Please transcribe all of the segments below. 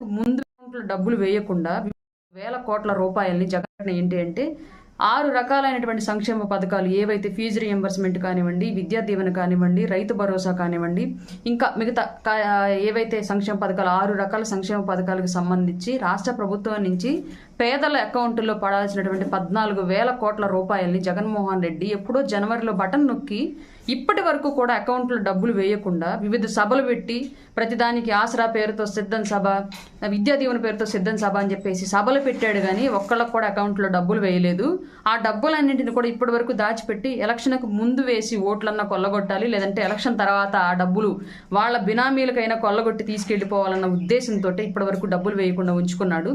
ముందు అకౌంట్లో డబ్బులు వేయకుండా వేల కోట్ల రూపాయల్ని జగన్ ఏంటి అంటే ఆరు రకాలైనటువంటి సంక్షేమ పథకాలు ఏవైతే ఫీజు రియంబర్స్మెంట్ కానివ్వండి విద్యా దీవెన కానివ్వండి రైతు భరోసా కానివ్వండి ఇంకా మిగతా కా- ఏవైతే సంక్షేమ పథకాలు ఆరు రకాల సంక్షేమ పథకాలకు సంబంధించి రాష్ట్ర ప్రభుత్వం నుంచి పేదల అకౌంట్లో పడాల్సినటువంటి పద్నాలుగు వేల కోట్ల రూపాయల్ని జగన్మోహన్ రెడ్డి ఎప్పుడో జనవరిలో బటన్ నొక్కి ఇప్పటి వరకు కూడా అకౌంట్లో డబ్బులు వేయకుండా వివిధ సభలు పెట్టి ప్రతిదానికి ఆసరా పేరుతో సిద్ధం సభ విద్యా దీవెన పేరుతో సిద్ధం సభ అని చెప్పేసి సభలు పెట్టాడు కానీ ఒక్కళ్ళకు కూడా అకౌంట్లో డబ్బులు వేయలేదు. ఆ డబ్బులన్నింటిని కూడా ఇప్పటి వరకు దాచిపెట్టి ఎలక్షన్కు ముందు వేసి ఓట్లన్నా కొల్లగొట్టాలి లేదంటే ఎలక్షన్ తర్వాత ఆ డబ్బులు వాళ్ళ బినామీలకైనా కొల్లగొట్టి తీసుకెళ్ళిపోవాలన్న ఉద్దేశంతో ఇప్పటి వరకు డబ్బులు వేయకుండా ఉంచుకున్నాడు.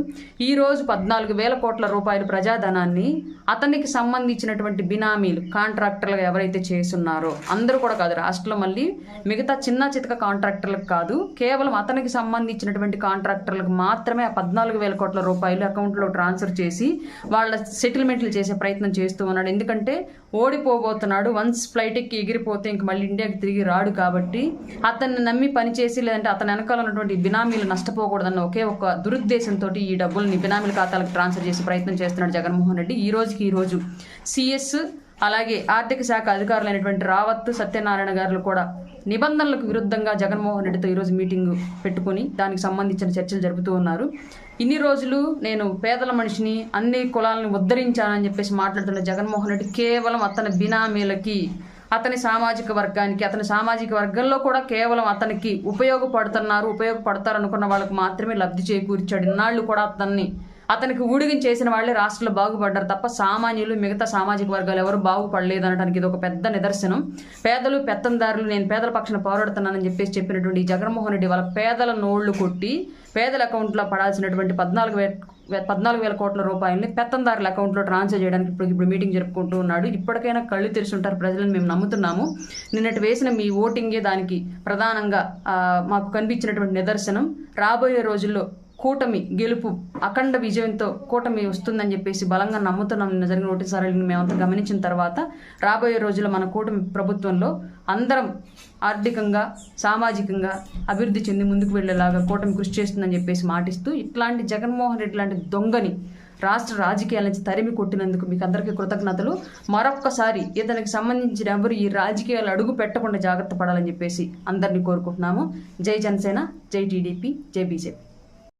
ఈ రోజు పద్నాలుగు వేల కోట్ల రూపాయల ప్రజాధనాన్ని అతనికి సంబంధించినటువంటి బినామీలు కాంట్రాక్టర్లుగా ఎవరైతే చేస్తున్నారో అందరూ కూడా కాదు రాష్ట్రంలో మళ్ళీ మిగతా చిన్న చితక కాంట్రాక్టర్లకు కాదు కేవలం అతనికి సంబంధించినటువంటి కాంట్రాక్టర్లకు మాత్రమే ఆ పద్నాలుగు వేల కోట్ల రూపాయలు అకౌంట్లో ట్రాన్స్ఫర్ చేసి వాళ్ళ సెటిల్మెంట్లు చేసే ప్రయత్నం చేస్తూ ఉన్నాడు. ఎందుకంటే ఓడిపోబోతున్నాడు. వన్స్ ఫ్లైట్ ఎక్కి ఎగిరిపోతే ఇంక మళ్ళీ ఇండియాకి తిరిగి రాడు కాబట్టి అతన్ని నమ్మి పనిచేసి లేదంటే అతని వెనకాల ఉన్నటువంటి బినామీలు నష్టపోకూడదన్న ఒకే ఒక దురుద్దేశంతో ఈ డబ్బుల్ని బినామీల ఖాతాలకు ట్రాన్స్ఫర్ చేసే ప్రయత్నం చేస్తున్నాడు జగన్మోహన్ రెడ్డి. ఈ రోజుకి ఈ రోజు సిఎస్ అలాగే ఆర్థిక శాఖ అధికారులైనటువంటి రావత్ సత్యనారాయణ గారు కూడా నిబంధనలకు విరుద్ధంగా జగన్మోహన్ రెడ్డితో ఈరోజు మీటింగ్ పెట్టుకుని దానికి సంబంధించిన చర్చలు జరుపుతూ ఉన్నారు. ఇన్ని రోజులు నేను పేదల మనిషిని అన్ని కులాలను ఉద్ధరించానని చెప్పేసి మాట్లాడుతున్న జగన్మోహన్ రెడ్డి కేవలం అతని బినామీలకి అతని సామాజిక వర్గానికి అతని సామాజిక వర్గంలో కూడా కేవలం అతనికి ఉపయోగపడుతున్నారు ఉపయోగపడతారు అనుకున్న వాళ్ళకు మాత్రమే లబ్ధి చేకూర్చాడు. ఇన్నాళ్ళు కూడా అతన్ని అతనికి ఊడిగం చేసిన వాళ్ళే రాష్ట్రంలో బాగుపడ్డారు తప్ప సామాన్యులు మిగతా సామాజిక వర్గాలు ఎవరు బాగుపడలేదు అనడానికి ఇది ఒక పెద్ద నిదర్శనం. పేదలు పెత్తందారులు నేను పేదల పక్షాన పోరాడుతున్నానని చెప్పేసి చెప్పినటువంటి జగన్మోహన్ రెడ్డి వాళ్ళ పేదల నోళ్ళు కొట్టి పేదల అకౌంట్లో పడాల్సినటువంటి పద్నాలుగు పద్నాలుగు వేల కోట్ల రూపాయలని పెత్తందారుల అకౌంట్లో ట్రాన్స్ఫర్ చేయడానికి ఇప్పుడు ఇప్పుడు మీటింగ్ జరుపుకుంటూ ఉన్నాడు. ఇప్పటికైనా కళ్ళు తెరిచి ఉంటారు ప్రజలను మేము నమ్ముతున్నాము. నిన్నటి వేసిన మీ ఓటింగే దానికి ప్రధానంగా మాకు కనిపించినటువంటి నిదర్శనం. రాబోయే రోజుల్లో కూటమి గెలుపు అఖండ విజయంతో కూటమి వస్తుందని చెప్పేసి బలంగా నమ్ముతున్నాం. నిన్న జరిగిన ఒకటిసారి మేమంతా గమనించిన తర్వాత రాబోయే రోజుల్లో మన కూటమి ప్రభుత్వంలో అందరం ఆర్థికంగా సామాజికంగా అభివృద్ధి చెంది ముందుకు వెళ్ళేలాగా కూటమి కృషి చేస్తుందని చెప్పేసి మాటిస్తూ ఇట్లాంటి జగన్మోహన్ రెడ్డి లాంటి దొంగని రాష్ట్ర రాజకీయాల నుంచి తరిమి కొట్టినందుకు మీకు అందరికీ కృతజ్ఞతలు. మరొక్కసారి ఇతనికి సంబంధించిన ఎవరు ఈ రాజకీయాలు అడుగు పెట్టకుండా జాగ్రత్త పడాలని చెప్పేసి అందరినీ కోరుకుంటున్నాము. జై జనసేన జై టీడీపీ జై బీజేపీ.